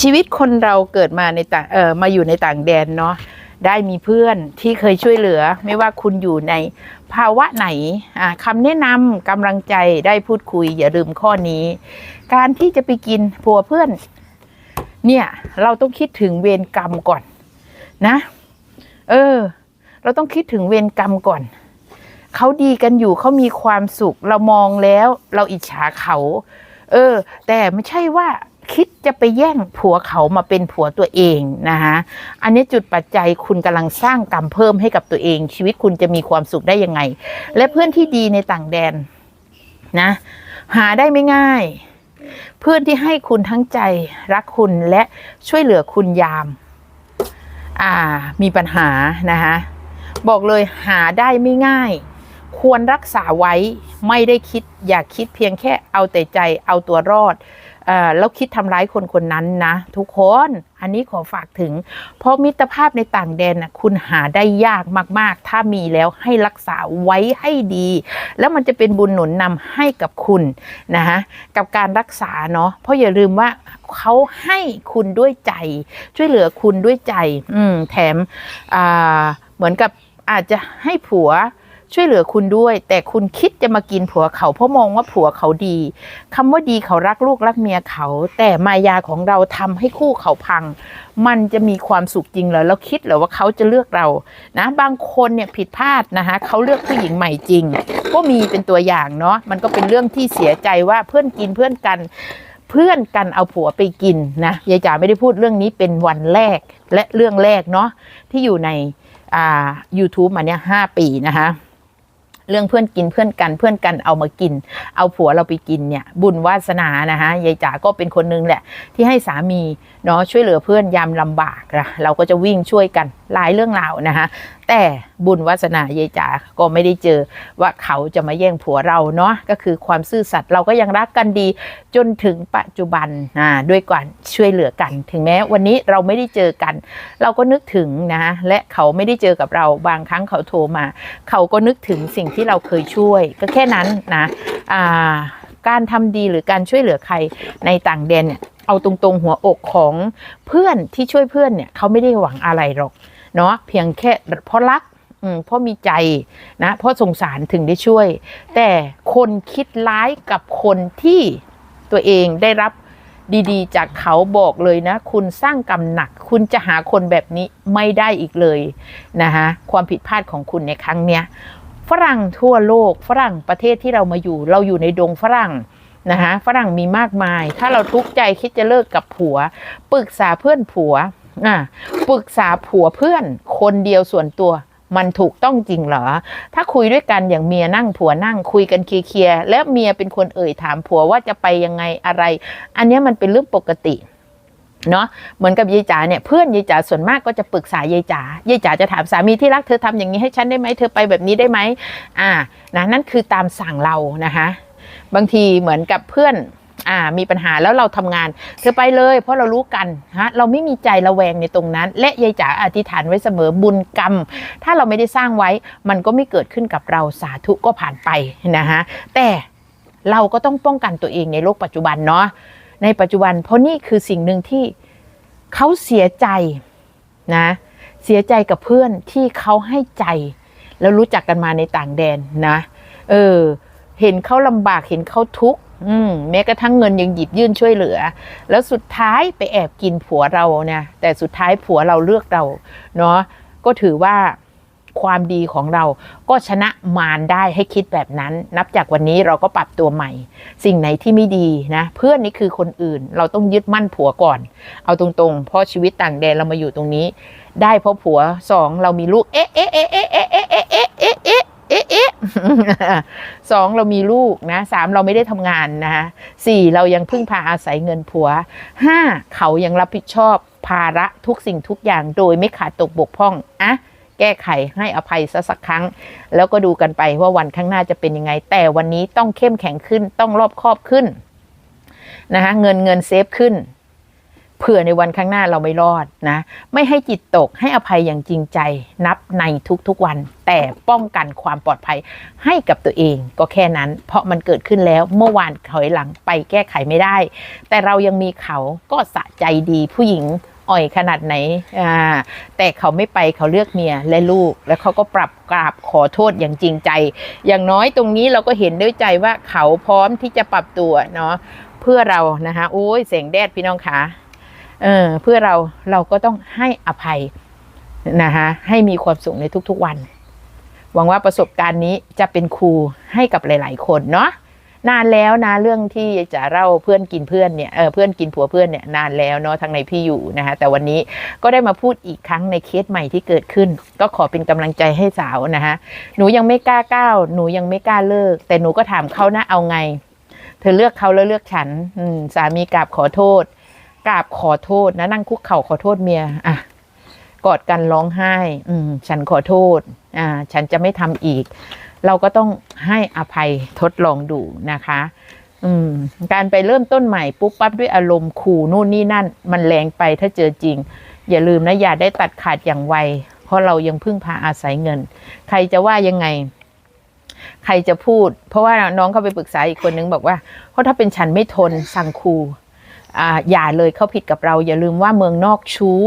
ชีวิตคนเราเกิดมาในต่างเออมาอยู่ในต่างแดนเนาะได้มีเพื่อนที่เคยช่วยเหลือ ไม่ว่าคุณอยู่ในภาวะไหนอ่าคำแนะนำกำลังใจได้พูดคุย อย่าลืมข้อนี้ การที่จะไปกินผัวเพื่อน เนี่ย เราต้องคิดถึงเวรกรรมก่อน นะ เออ เราต้องคิดถึงเวรกรรมก่อนเขาดีกันอยู่เขามีความสุข เรามองแล้ว เราอิจฉาเขา เออ แต่ไม่ใช่ว่า คิดจะไปแย่งผัวเขามาเป็นผัวตัวเองนะคะอันนี้จุดปัจจัยคุณกำลังสร้างกรรมเพิ่มให้กับตัวเอง ชีวิตคุณจะมีความสุขได้ยังไง และเพื่อนที่ดีในต่างแดนนะหาได้ไม่ง่าย เพื่อนที่ให้คุณทั้งใจรักคุณและช่วยเหลือคุณยามอ่ามีปัญหานะคะบอกเลยหาได้ไม่ง่าย ควรรักษาไว้ไม่ได้คิด อย่าคิดเพียงแค่เอาแต่ใจเอาตัวรอด แล้วคิดทำร้ายคนคนนั้นนะ ทุกคนอันนี้ขอฝากถึง เพราะมิตรภาพในต่างแดนนะคุณหาได้ยากมากๆ ถ้ามีแล้วให้รักษาไว้ให้ดี แล้วมันจะเป็นบุญหนุนนำให้กับคุณนะฮะกับการรักษาเนาะเพราะอย่าลืมว่าเขาให้คุณด้วยใจ ช่วยเหลือคุณด้วยใจ อืมแถมอ่าเหมือนกับอาจจะให้ผัว ช่วยเหลือคุณด้วย แต่คุณคิดจะมากินผัวเขาเพราะมองว่าผัวเขาดีคำว่าดีเขารักลูกรักเมียเขา แต่มายาของเราทำให้คู่เขาพัง มันจะมีความสุขจริงเหรอแล้วคิดเหรอว่าเขาจะเลือกเรานะบางคนเนี่ยผิดพลาดนะคะเขาเลือกผู้หญิงใหม่จริง ก็มีเป็นตัวอย่างเนาะมันก็เป็นเรื่องที่เสียใจว่าเพื่อนกินเพื่อนกันเพื่อนกันเอาผัวไปกินนะยายจ๋าไม่ได้พูดเรื่องนี้เป็นวันแรกและเรื่องแรกเนาะที่อยู่ในอ่า YouTube มาเนี่ยห้าปีนะคะ เรื่องเพื่อนกินเพื่อนกันเพื่อนกันเอามากิน เอาผัวเราไปกินเนี่ย บุญวาสนานะคะยายจ๋าก็เป็นคนนึงแหละ ที่ให้สามีเนาะช่วยเหลือเพื่อนยามลำบากนะเราก็จะวิ่งช่วยกัน หลายเรื่องราวนะคะแต่บุญวาสนายายจ๋าก็ไม่ได้เจอว่าเขาจะมาแย่งผัวเราเนาะก็คือความซื่อสัตย์เราก็ยังรักกันดี จนถึงปัจจุบันอ่าด้วยการช่วยเหลือกัน ถึงแม้วันนี้เราไม่ได้เจอกัน เราก็นึกถึงนะและเขาไม่ได้เจอกับเราบางครั้งเขาโทรมา เขาก็นึกถึงสิ่งที่เราเคยช่วย ก็แค่นั้นนะอ่าการทำดีหรือการช่วยเหลือใครในต่างแดนเนี่ยเอาตรงๆหัวอกของเพื่อนที่ช่วยเพื่อนเนี่ยเขาไม่ได้หวังอะไรหรอก เนาะเพียงแค่เพราะรักเพราะมีใจนะเพราะสงสารถึงได้ช่วย แต่คนคิดร้ายกับคนที่ตัวเองได้รับดีๆ จากเขาบอกเลยนะ คุณสร้างกรรมหนัก คุณจะหาคนแบบนี้ไม่ได้อีกเลยนะคะความผิดพลาดของคุณในครั้งเนี้ยฝรั่งทั่วโลกฝรั่งประเทศที่เรามาอยู่ เราอยู่ในดงฝรั่งนะคะฝรั่งมีมากมาย ถ้าเราทุกข์ใจคิดจะเลิกกับผัว ปรึกษาเพื่อนผัว อะปรึกษาผัวเพื่อนคนเดียวส่วนตัวมันถูกต้องจริงเหรอ ถ้าคุยด้วยกันอย่างเมียนั่งผัวนั่งคุยกันเคลียร์ๆแล้วเมียเป็นคนเอ่ยถามผัวว่าจะไปยังไงอะไร อันนี้มันเป็นเรื่องปกติเนาะเหมือนกับยายจ๋าเนี่ยเพื่อนยายจ๋าส่วนมากก็จะปรึกษายายจ๋ายายจ๋าจะถามสามีที่รักเธอทำอย่างนี้ให้ฉันได้ไหมเธอไปแบบนี้ได้ไหมอ่านะนั่นคือตามสั่งเรานะคะบางทีเหมือนกับเพื่อน อ่ามีปัญหาแล้วเราทำงาน เธอไปเลย เพราะเรารู้กันฮะเราไม่มีใจระแวงในตรงนั้น และยายจ๋าอธิษฐานไว้เสมอบุญกรรม ถ้าเราไม่ได้สร้างไว้ มันก็ไม่เกิดขึ้นกับเราสาธุก็ผ่านไปนะคะแต่เราก็ต้องป้องกันตัวเองในโลกปัจจุบันเนาะในปัจจุบันเพราะนี่คือสิ่งหนึ่งที่เขาเสียใจนะเสียใจกับเพื่อนที่เขาให้ใจ แล้วรู้จักกันมาในต่างแดนนะ เออ เห็นเขาลำบากเห็นเขาทุกข์ อืมแม้กระทั่งเงินยังหยิบยื่นช่วยเหลือ แล้วสุดท้ายไปแอบกินผัวเราเนี่ยแต่สุดท้ายผัวเราเลือกเราเนาะก็ถือว่าความดีของเราก็ชนะมารได้ให้คิดแบบนั้น นับจากวันนี้เราก็ปรับตัวใหม่ สิ่งไหนที่ไม่ดีนะ เพื่อนนี่คือคนอื่น เราต้องยึดมั่นผัวก่อน เอาตรงๆ เพราะชีวิตต่างแดนเรามาอยู่ตรงนี้ ได้เพราะผัวสองเรามีลูก เอ๊ะเอ๊ะเอ๊ะเอ๊ะเอ๊ะเอ๊ะเอ๊ะเอ๊ะ เอ๊ะเอ๊ะสองเรามีลูกนะสามเราไม่ได้ทำงานนะคะสี่เรายังพึ่งพาอาศัยเงินผัวห้าเขายังรับผิดชอบภาระทุกสิ่งทุกอย่างโดยไม่ขาดตกบกพร่องอะแก้ไขให้อภัยซะสักครั้ง แล้วก็ดูกันไปว่าวันข้างหน้าจะเป็นยังไง แต่วันนี้ต้องเข้มแข็งขึ้นต้องรอบคอบขึ้นนะคะเงินเงินเซฟขึ้น เผื่อในวันข้างหน้าเราไม่รอดนะ ไม่ให้จิตตกให้อภัยอย่างจริงใจนับในทุกๆวัน แต่ป้องกันความปลอดภัยให้กับตัวเองก็แค่นั้น เพราะมันเกิดขึ้นแล้วเมื่อวานถอยหลังไปแก้ไขไม่ได้ แต่เรายังมีเขาก็สะใจดีผู้หญิงอ่อยขนาดไหนอ่าแต่เขาไม่ไปเขาเลือกเมียและลูก แล้วเขาก็ปรับกราบขอโทษอย่างจริงใจ อย่างน้อยตรงนี้เราก็เห็นด้วยใจว่าเขาพร้อมที่จะปรับตัวเนาะเพื่อเรานะคะโอ้ยแสงแดดพี่น้องคะ เออเพื่อเราเราก็ต้องให้อภัยนะคะให้มีความสุขในทุกๆวัน หวังว่าประสบการณ์นี้จะเป็นครูให้กับหลาย ๆ คนเนาะนานแล้วนะเรื่องที่จะเล่าเพื่อนกินเพื่อนเนี่ยเออเพื่อนกินผัวเพื่อนเนี่ยนานแล้วเนาะทางในพี่อยู่นะคะแต่วันนี้ก็ได้มาพูดอีกครั้งในเคสใหม่ที่เกิดขึ้น ก็ขอเป็นกำลังใจให้สาวนะคะหนูยังไม่กล้าก้าวหนูยังไม่กล้าเลิก แต่หนูก็ถามเขานะเอาไง เธอเลือกเขาแล้วเลือกฉันอืสามีกราบขอโทษ กราบขอโทษนะนั่งคุกเข่าขอโทษเมียอะกอดกันร้องไห้ อืม ฉันขอโทษ อ่า ฉันจะไม่ทำอีก เราก็ต้องให้อภัยทดลองดูนะคะ อืม การไปเริ่มต้นใหม่ปุ๊บปั๊บด้วยอารมณ์ขู่นู่นนี่นั่น มันแรงไปถ้าเจอจริง อย่าลืมนะอย่าได้ตัดขาดอย่างไว เพราะเรายังพึ่งพาอาศัยเงิน ใครจะว่ายังไง ใครจะพูด เพราะว่าน้องเขาไปปรึกษาอีกคนนึงบอกว่า เพราะถ้าเป็นฉันไม่ทนสั่งครู อย่าเลยเขาผิดกับเรา อย่าลืมว่าเมืองนอกชู้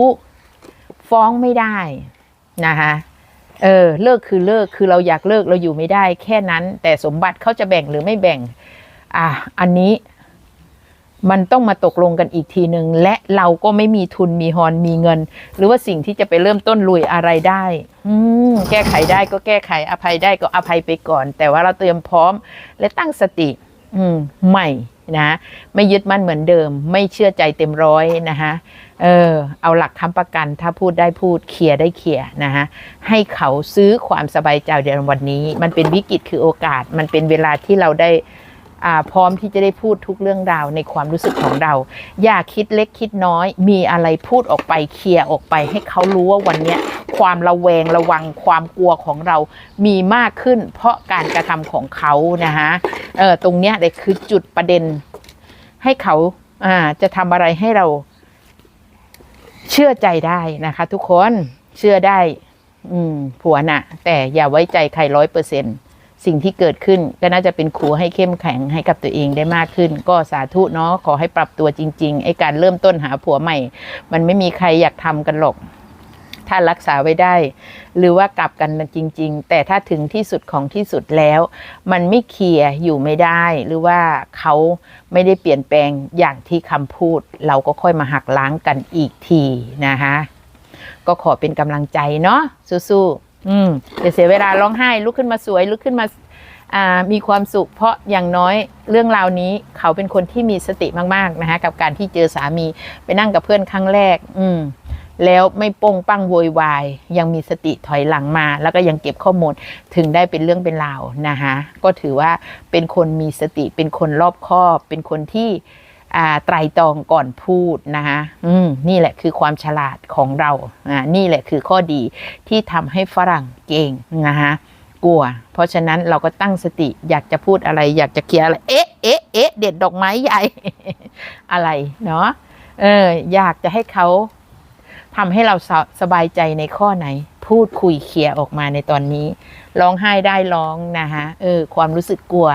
ฟ้องไม่ได้นะคะเออเลิกคือเลิกคือเราอยากเลิกเราอยู่ไม่ได้ แค่นั้น แต่สมบัติเขาจะแบ่งหรือไม่แบ่ง อะอันนี้มันต้องมาตกลงกันอีกทีหนึ่งและเราก็ไม่มีทุนมีฮอนมีเงิน หรือว่าสิ่งที่จะไปเริ่มต้นลุยอะไรได้ อืมแก้ไขได้ก็แก้ไขอภัยได้ก็อภัยไปก่อน แต่ว่าเราเตรียมพร้อมและตั้งสติ อืมใหม่ นะไม่ยึดมั่นเหมือนเดิม ไม่เชื่อใจเต็มร้อยนะคะเออเอาหลักค้ำประกันถ้าพูดได้พูดเคลียร์ได้เคลียร์นะคะให้เขาซื้อความสบายใจในวันนี้ มันเป็นวิกฤตคือโอกาส มันเป็นเวลาที่เราได้ พร้อมที่จะได้พูดทุกเรื่องราวในความรู้สึกของเรา อย่าคิดเล็กคิดน้อย มีอะไรพูดออกไปเคลียร์ออกไป ให้เขารู้ว่าวันนี้ความระแวงระวังความกลัวของเรามีมากขึ้น เพราะการกระทำของเขานะคะเออตรงเนี้ยเลยคือจุดประเด็น ให้เขาอ่าจะทำอะไรให้เรา เชื่อใจได้นะคะ ทุกคนเชื่อได้ อืมผัวน่ะ แต่อย่าไว้ใจใครร้อยเปอร์เซ็นต์ สิ่งที่เกิดขึ้นก็น่าจะเป็นครูให้เข้มแข็งให้กับตัวเองได้มากขึ้น ก็สาธุเนาะขอให้ปรับตัวจริงๆไอ้การเริ่มต้นหาผัวใหม่ มันไม่มีใครอยากทำกันหรอก ถ้ารักษาไว้ได้ หรือว่ากลับกันจริง ๆ แต่ถ้าถึงที่สุดของที่สุดแล้ว มันไม่เคลียร์อยู่ไม่ได้ หรือว่าเขาไม่ได้เปลี่ยนแปลงอย่างที่คำพูด เราก็ค่อยมาหักล้างกันอีกทีนะคะก็ขอเป็นกำลังใจเนาะสู้ๆ อืมอย่าเสียเวลาร้องไห้ลุกขึ้นมาสวยลุกขึ้นมาอ่ามีความสุข เพราะอย่างน้อยเรื่องราวนี้เขาเป็นคนที่มีสติมากๆนะคะกับการที่เจอสามีไปนั่งกับเพื่อนครั้งแรก อืมแล้วไม่โป้งปั้งโวยวาย ยังมีสติถอยหลังมา แล้วก็ยังเก็บข้อมูลถึงได้เป็นเรื่องเป็นราวนะคะก็ถือว่าเป็นคนมีสติเป็นคนรอบคอบ เป็นคนที่ ไตรตรองก่อนพูดนะคะนี่แหละคือความฉลาดของเราอ่านี่แหละคือข้อดีที่ทำให้ฝรั่งเก่งนะคะกลัว เพราะฉะนั้นเราก็ตั้งสติอยากจะพูดอะไร อยากจะเคลียร์อะไร เอ๊ะเอ๊ะเอ๊ะเด็ดดอกไม้ใหญ่ อะไรเนาะเอออยากจะให้เขาทำให้เราสสบายใจในข้อไหน พูดคุยเคลียร์ออกมาในตอนนี้ร้องไห้ได้ร้องนะคะเออ ความรู้สึกกลัว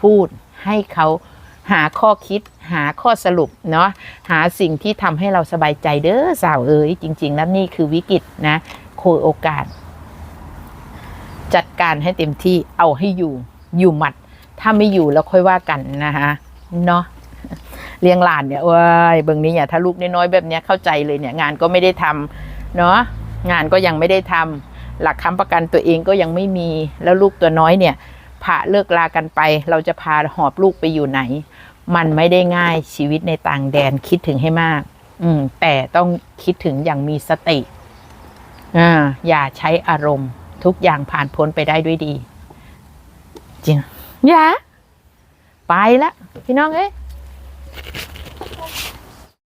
พูดให้เขา หาข้อคิดหาข้อสรุปเนาะหาสิ่งที่ทำให้เราสบายใจเด้อสาวเอ๋ยจริง ๆ แล้วนี่คือวิกฤตนะโคยโอกาส จัดการให้เต็มที่เอาให้อยู่อยู่หมัด ถ้าไม่อยู่แล้วค่อยว่ากันนะคะเนาะเลี้ยงหลานเนี่ยว้ายเบิ่งนี้เนี่ยถ้าลูกน้อยๆแบบเนี้ยเข้าใจเลยเนี่ยงานก็ไม่ได้ทำเนาะงานก็ยังไม่ได้ทำหลักค้ำประกันตัวเองก็ยังไม่มีแล้วลูกตัวน้อยเนี่ยผ่าเลิกลากันไป เราจะพาหอบลูกไปอยู่ไหน มันไม่ได้ง่ายชีวิตในต่างแดนคิดถึงให้มาก อืม แต่ต้องคิดถึงอย่างมีสติอ่าอย่าใช้อารมณ์ ทุกอย่างผ่านพ้นไปได้ด้วยดี จริง อย่า ไปละพี่น้องเอ้ย